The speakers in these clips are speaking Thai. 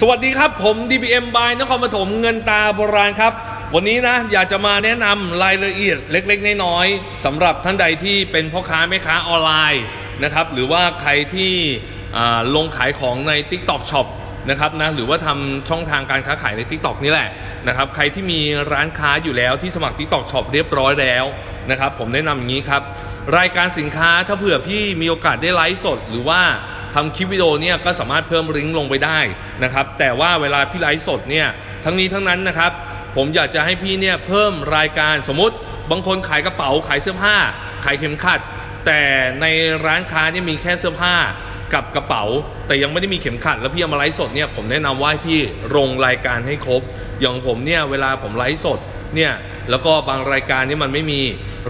สวัสดีครับ ผม DBM by นครปฐมเงินตาโบราณครับ วันนี้นะอยากจะมาแนะนำรายละเอียดเล็กๆ น้อยๆสำหรับท่านใดที่เป็นพ่อค้าแม่ค้าออนไลน์นะครับหรือว่าใครที่ลงขายของใน TikTok Shop นะครับนะหรือว่าทำช่องทางการค้าขายใน TikTok นี่แหละนะครับใครที่มีร้านค้าอยู่แล้วที่สมัคร TikTok Shop เรียบร้อยแล้วนะครับผมแนะนำอย่างนี้ครับ รายการสินค้าถ้าเผื่อพี่มีโอกาสได้ไลฟ์สดหรือว่า ทำคลิปวิดีโอเนี่ยก็สามารถเพิ่มลิงก์ลงไปได้นะครับ แต่ว่าเวลาพี่ไลฟ์สดเนี่ยทั้งนี้ทั้งนั้นนะครับ ผมอยากจะให้พี่เนี่ยเพิ่มรายการสมมติ บางคนขายกระเป๋าขายเสื้อผ้า ขายเข็มขัด แต่ในร้านค้าเนี่ยมีแค่เสื้อผ้ากับกระเป๋า แต่ยังไม่ได้มีเข็มขัด แล้วพี่เอามาไลฟ์สดเนี่ยผมแนะนำว่าให้พี่ลงรายการให้ครบ อย่างผมเนี่ยเวลาผมไลฟ์สดเนี่ยแล้วก็บางรายการเนี่ยมันไม่มี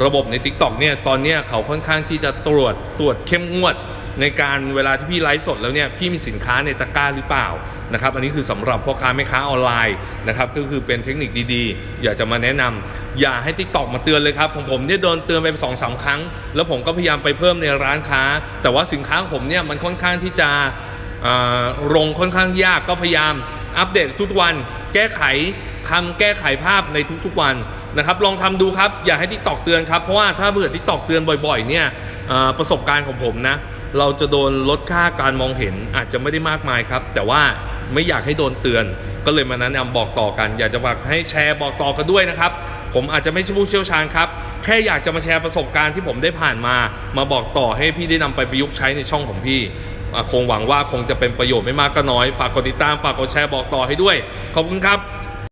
ระบบใน Tik t o อกเนี่ยตอนเนี้ยเขาค่อนข้างที่จะตรวจตรวจเข้มงวด ในการเวลาที่พี่ไลฟ์สดแล้วเนี่ยพี่มีสินค้าในตะกร้าหรือเปล่านะครับอันนี้คือสำหรับพ่อค้าแม่ค้าออนไลน์นะครับก็คือเป็นเทคนิคดีๆ อยากจะมาแนะนำอย่าให้ Tik t o อกมาเตือนเลยครับของผมเนี่ยโดนเตือนไปสองสามครั้ง แล้วผมก็พยายามไปเพิ่มในร้านค้า แต่ว่าสินค้าของผมเนี่ยมันค่อนข้างที่จะลงค่อนข้างยากก็พยายามอัปเดตทุกวัน แก้ไขคำแก้ไขภาพในทุกๆวันนะครับลองทำดูครับอย่าให้ Tik t o อกเตือนครับเพราะว่าถ้าเผื่อ Tik t o อกเตือนบ่อยๆเนี่ยประสบการณ์ของผมนะ เราจะโดนลดค่าการมองเห็นอาจจะไม่ได้มากมายครับ แต่ว่าไม่อยากให้โดนเตือน ก็เลยมาแนะนำบอกต่อกัน อยากจะฝากให้แชร์บอกต่อกันด้วยนะครับ ผมอาจจะไม่ใช่ผู้เชี่ยวชาญครับ แค่อยากจะมาแชร์ประสบการณ์ที่ผมได้ผ่านมา มาบอกต่อให้พี่ได้นำไปประยุกต์ใช้ในช่องของพี่คงหวังว่าคงจะเป็นประโยชน์ไม่มากก็น้อย ฝากกดติดตามฝากกดแชร์บอกต่อให้ด้วย ขอบคุณครับ